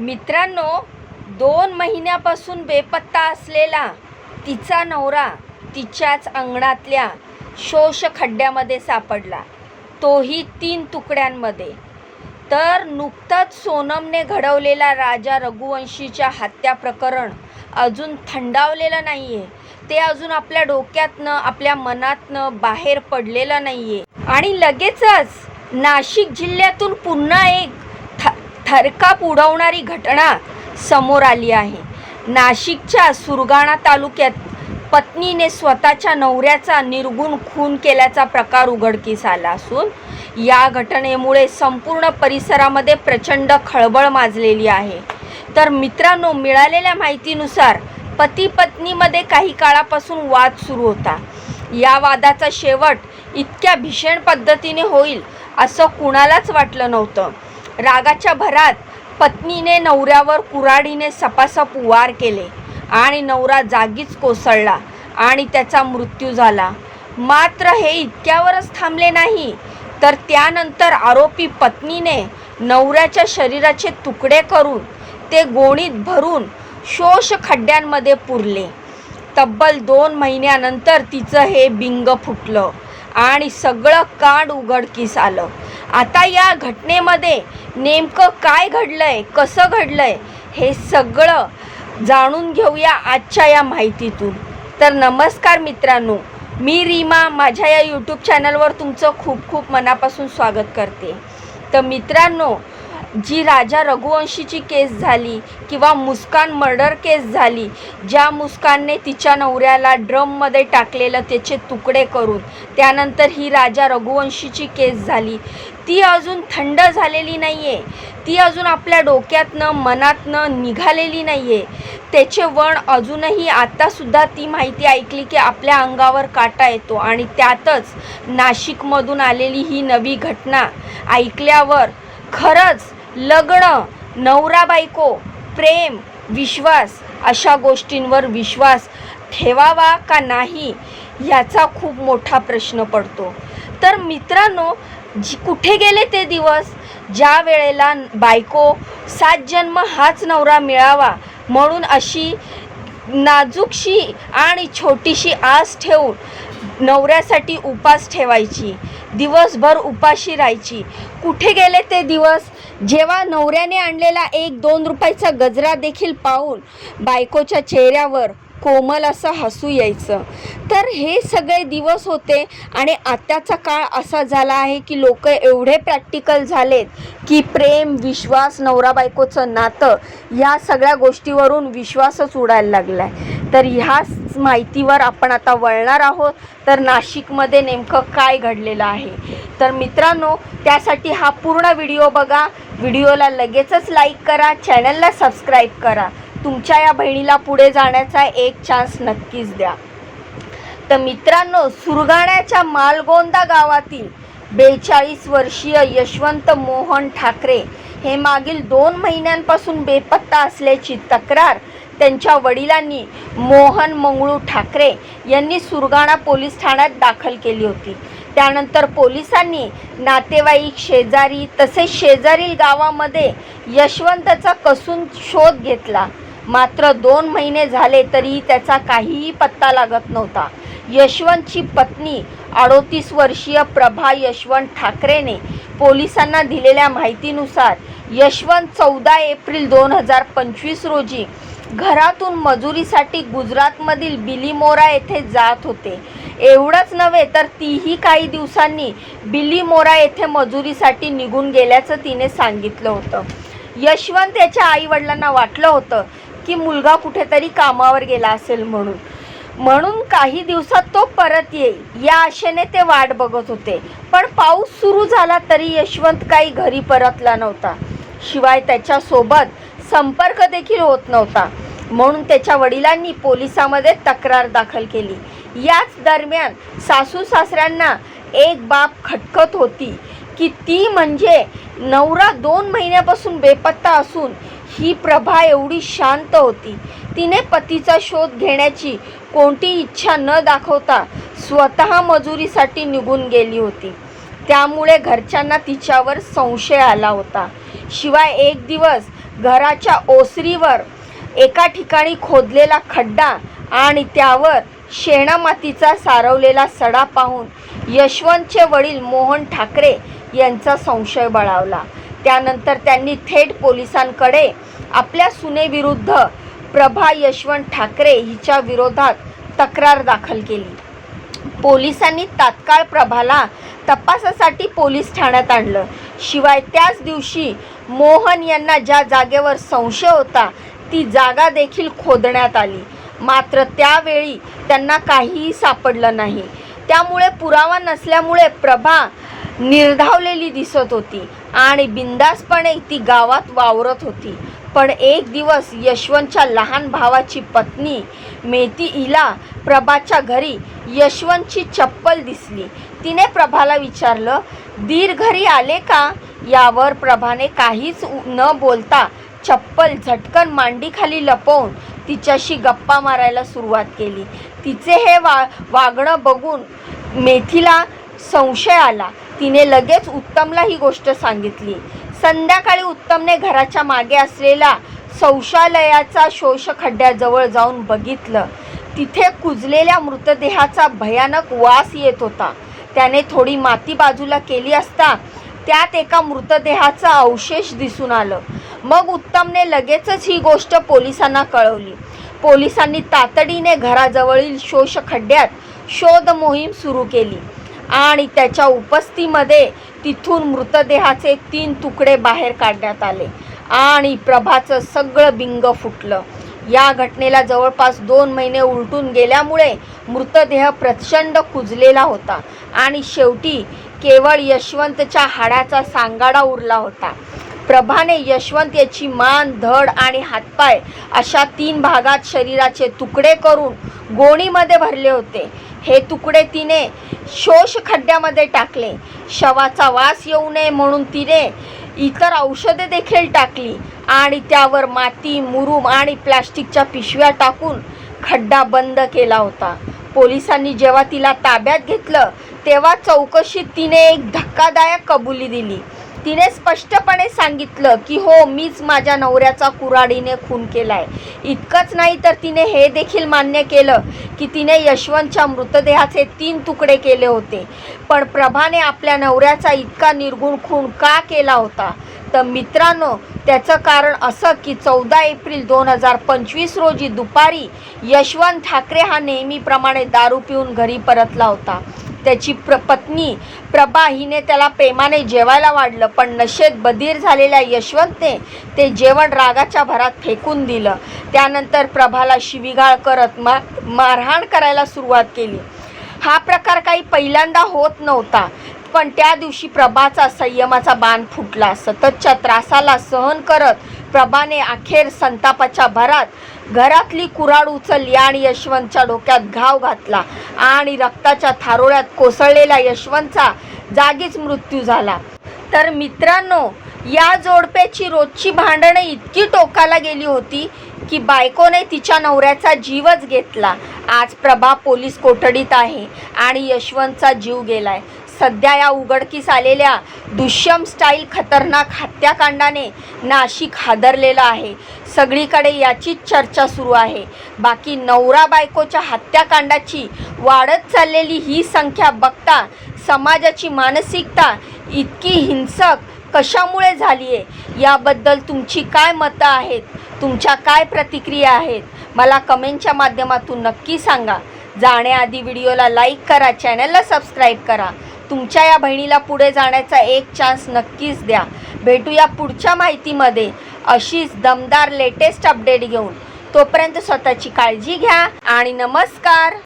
मित्रांनो दोन महिन्यापासून बेपत्ता असलेला तिचा नवरा तिच्याच अंगणातल्या शोष खड्ड्यामध्ये सापडला. तोही तीन तुकड्यांमध्ये. तर नुकतंच सोनमने घडवलेला राजा रघुवंशीच्या हत्या प्रकरण अजून थंडावलेलं नाही आहे ते अजून आपल्या डोक्यातनं आपल्या मनातनं बाहेर पडलेलं नाही आहे आणि लगेचच नाशिक जिल्ह्यातून पुन्हा एक थरकाप उडवणारी घटना समोर आली आहे. नाशिकच्या सुरगाणा तालुक्यात पत्नीने स्वतःच्या नवऱ्याचा निर्गुण खून केल्याचा प्रकार उघडकीस आला असून या घटनेमुळे संपूर्ण परिसरामध्ये प्रचंड खळबळ माजलेली आहे. तर मित्रांनो मिळालेल्या माहितीनुसार पती पत्नीमध्ये काही काळापासून वाद सुरू होता. या वादाचा शेवट इतक्या भीषण पद्धतीने होईल असं कुणालाच वाटलं नव्हतं. रागाच्या भरात पत्नीने नवऱ्यावर कुऱ्हाडीने सपासप वार केले आणि नवरा जागीच कोसळला आणि त्याचा मृत्यू झाला. मात्र हे इतक्यावरच थांबले नाही तर त्यानंतर आरोपी पत्नीने नवऱ्याच्या शरीराचे तुकडे करून ते गोणीत भरून शोष खड्ड्यांमध्ये पुरले. तब्बल दोन महिन्यानंतर तिचं हे बिंग फुटलं आणि सगळं कांड उघडकीस आलं. आता या घटनेमध्ये नेमकं काय घडलंय कसं घडलंय हे सगळं जाणून घेऊया आजच्या या माहितीतून. तर नमस्कार मित्रांनो मी रीमा माझ्या या यूट्यूब चॅनलवर तुमचं खूप खूप मनापासून स्वागत करते. तर मित्रांनो जी राजा रघुवंशीची केस झाली किंवा मुस्कान मर्डर केस झाली ज्या मुस्कानने तिच्या नवऱ्याला ड्रममध्ये टाकलेलं त्याचे तुकडे करून त्यानंतर ही राजा रघुवंशीची केस झाली. ती अजून थंड झालेली नाही आहे ती अजून आपल्या डोक्यातनं मनातनं निघालेली नाही आहे त्याचे वण अजूनही आत्तासुद्धा ती माहिती ऐकली की आपल्या अंगावर काटा येतो आणि त्यातच नाशिकमधून आलेली ही नवी घटना ऐकल्यावर खरंच लग्न नवरा बायको प्रेम विश्वास अशा गोष्टींवर विश्वास ठेवावा का नाही याचा खूप मोठा प्रश्न पडतो. तर मित्रांनो जी कुठे गेले ते दिवस ज्या वेळेला बायको सात जन्म हाच नवरा मिळावा म्हणून अशी नाजूकशी आणि छोटीशी आस ठेवून नवऱ्यासाठी उपास ठेवायची दिवसभर उपाशी राहायची. कुठे गेले ते दिवस जेव्हा नवऱ्याने आणलेला एक दोन रुपयाचा गजरा देखील पाहून बायकोच्या चेहऱ्यावर कोमल असं हसू यायचं. तर हे सगळे दिवस होते आणि आत्ताचा काळ असा झाला आहे की लोक एवढे प्रॅक्टिकल झालेत की प्रेम विश्वास नवरा बायकोचं नातं या सगळ्या गोष्टीवरून विश्वासच उडायला लागला आहे तर ह्याच माहितीवर आपण आता वळणार आहोत. तर नाशिकमध्ये नेमकं काय घडलेलं आहे? तर मित्रांनो त्यासाठी हा पूर्ण व्हिडिओ बघा. व्हिडिओला लगेचच लाईक करा चॅनलला सबस्क्राईब करा. तुमच्या या बहिणीला पुढे जाण्याचा एक चान्स नक्कीच द्या. तर मित्रांनो सुरगाण्याच्या मालगोंदा गावातील बेचाळीस वर्षीय यशवंत मोहन ठाकरे हे मागील दोन महिन्यांपासून बेपत्ता असल्याची तक्रार त्यांच्या वडिलांनी मोहन मंगळू ठाकरे यांनी सुरगाणा पोलीस ठाण्यात दाखल केली होती. त्यानंतर पोलिसांनी नातेवाईक शेजारी तसेच शेजारील गावामध्ये यशवंतचा कसून शोध घेतला. मात्र दोन महिने झाले तरी त्याचा काहीही पत्ता लागत नव्हता. यशवंतची पत्नी अडोतीस वर्षीय प्रभा यशवंत ठाकरेने पोलिसांना दिलेल्या माहितीनुसार यशवंत चौदा एप्रिल दोन हजार पंचवीस रोजी घरातून मजुरीसाठी गुजरातमधील बिलीमोरा येथे जात होते. एवढंच नव्हे तर तीही काही दिवसांनी बिलीमोरा येथे मजुरीसाठी निघून गेल्याचं तिने सांगितलं होतं. यशवंत याच्या आईवडिलांना वाटलं होतं की मुलगा कुठेतरी कामावर गेला असेल म्हणून. म्हणून काही दिवसात तो परत येईल या आशेने ते वाट बघत होते. पण पाऊस सुरू झाला तरी यशवंत काही घरी परतला नव्हता. शिवाय त्याच्यासोबत संपर्क देखील होत नव्हता. म्हणून त्याच्या वडिलांनी पोलिसामध्ये तक्रार दाखल केली. याच दरम्यान सासू सासऱ्यांना एक बाब खटकत होती की ती म्हणजे नवरा दोन महिन्यापासून बेपत्ता असून ही प्रभा एवढी शांत होती. तिने पतीचा शोध घेण्याची कोणती इच्छा न दाखवता स्वतः मजुरीसाठी निघून गेली होती. त्यामुळे घरच्यांना तिच्यावर संशय आला होता. शिवाय एक दिवस घराच्या ओसरीवर एका ठिकाणी खोदलेला खड्डा आणि त्यावर शेणामातीचा सारवलेला सडा पाहून यशवंतचे वडील मोहन ठाकरे यांचा संशय बळावला. त्यानंतर त्यांनी थेट पोलिसांकडे आपल्या सुनेविरुद्ध प्रभा यशवंत ठाकरे हिच्या विरोधात तक्रार दाखल केली. पोलिसांनी तात्काळ प्रभाला तपासासाठी पोलीस ठाण्यात आणलं. शिवाय त्याच दिवशी मोहन यांना ज्या जागेवर संशय होता ती जागा देखील खोदण्यात आली. मात्र त्यावेळी त्यांना काहीही सापडलं नाही. त्यामुळे पुरावा नसल्यामुळे प्रभा निर्धावलेली दिसत होती आणि बिंदासपणे ती गावात वावरत होती. पण एक दिवस यशवंतच्या लहान भावाची पत्नी मेती हिला प्रभाच्या घरी यशवंतची चप्पल दिसली. तिने प्रभाला विचारलं दीर घरी आले का यावर प्रभाने काहीच न बोलता चप्पल झटकन मांडीखाली लपवून तिच्याशी गप्पा मारायला सुरुवात केली. तिचे हे वा वागणं बघून मेथीला संशय आला. तिने लगेच उत्तमला ही गोष्ट सांगितली. संध्याकाळी उत्तमने घराच्या मागे असलेला शौचालयाचा शोषखड्ड्याजवळ जाऊन बघितलं. तिथे कुजलेल्या मृतदेहाचा भयानक वास येत होता. त्याने थोडी माती बाजूला केली असता त्यात एका मृतदेहाचा अवशेष दिसून आलं. मग उत्तमने लगेचच ही गोष्ट पोलिसांना कळवली. पोलिसांनी तातडीने घराजवळील शोषखड्ड्यात शोध मोहीम सुरू केली. आणि त्याच्या उपस्थितीमध्ये तिथून मृतदेहाचे तीन तुकडे बाहेर काढण्यात आले. आणि प्रभाचं सगळं बिंग फुटलं. या घटनेला जवळपास दोन महिने उलटून गेल्यामुळे मृतदेह प्रचंड कुजलेला होता. आणि शेवटी केवळ यशवंतच्या हाडाचा सांगाडा उरला होता. प्रभाने यशवंत याची मान धड आणि हातपाय अशा तीन भागात शरीराचे तुकडे करून गोणीमध्ये भरले होते. हे तुकडे तिने शोष खड्ड्यामध्ये टाकले. शवाचा वास येऊ नये म्हणून तिने इतर औषधे देखील टाकली आणि त्यावर माती मुरूम आणि प्लास्टिकच्या पिशव्या टाकून खड्डा बंद केला होता. पोलिसांनी जेव्हा तिला ताब्यात घेतलं तेव्हा चौकशीत तिने एक धक्कादायक कबुली दिली. तिने स्पष्टपणे सांगितलं की हो मीच माझ्या नवऱ्याचा कुऱ्हाडीने खून केलाय. इतकंच नाही तर तिने हे देखील मान्य केलं की तिने यशवंतच्या मृतदेहाचे तीन तुकडे केले होते. पण प्रभाने आपल्या नवऱ्याचा इतका निर्गुण खून का केला होता? तर मित्रांनो त्याचं कारण असं की चौदा एप्रिल दोन हजार पंचवीस रोजी दुपारी यशवंत ठाकरे हा नेहमीप्रमाणे दारू पिऊन घरी परतला होता. त्याची प्र पत्नी प्रभा हिने त्याला प्रेमाने जेवायला वाढलं पण नशेत बधीर झालेल्या यशवंतने ते जेवण रागाच्या भरात फेकून दिलं. त्यानंतर प्रभाला शिवीगाळ करत मा मारहाण करायला सुरुवात केली. हा प्रकार काही पहिल्यांदा होत नव्हता पण त्या दिवशी प्रभाचा संयमाचा बाण फुटला. सततच्या त्रासाला सहन करत प्रभाने अखेर संतापाच्या भरात घरातली कुऱ्हाड उचलली आणि यशवंतच्या डोक्यात घाव घातला आणि रक्ताच्या थारोळ्यात कोसळलेला यशवंतचा जागीच मृत्यू झाला. तर मित्रांनो या जोडप्याची रोजची भांडणं इतकी टोकाला गेली होती की बायकोने तिच्या नवऱ्याचा जीवच घेतला. आज प्रभा पोलीस कोठडीत आहे आणि यशवंतचा जीव गेलाय. सध्या या उघडकीस आलेल्या दुष्यम स्टाईल खतरनाक हत्याकांडाने नाशिक हादरलेलं आहे. सगळीकडे याचीच चर्चा सुरू आहे. बाकी नवरा बायकोच्या हत्याकांडाची वाढत चाललेली ही संख्या बघता समाजाची मानसिकता इतकी हिंसक कशामुळे झाली आहे याबद्दल तुमची काय मतं आहेत? तुमच्या काय प्रतिक्रिया आहेत? मला कमेंटच्या माध्यमातून नक्की सांगा. जाण्याआधी व्हिडिओला लाईक करा चॅनलला सबस्क्राईब करा. तुमच्या या बहिणीला पुढे जाण्याचा एक चान्स नक्कीच द्या. भेटूया पुढच्या माहितीमध्ये अशीच दमदार लेटेस्ट अपडेट घेऊन. तोपर्यंत स्वतःची काळजी घ्या आणि नमस्कार.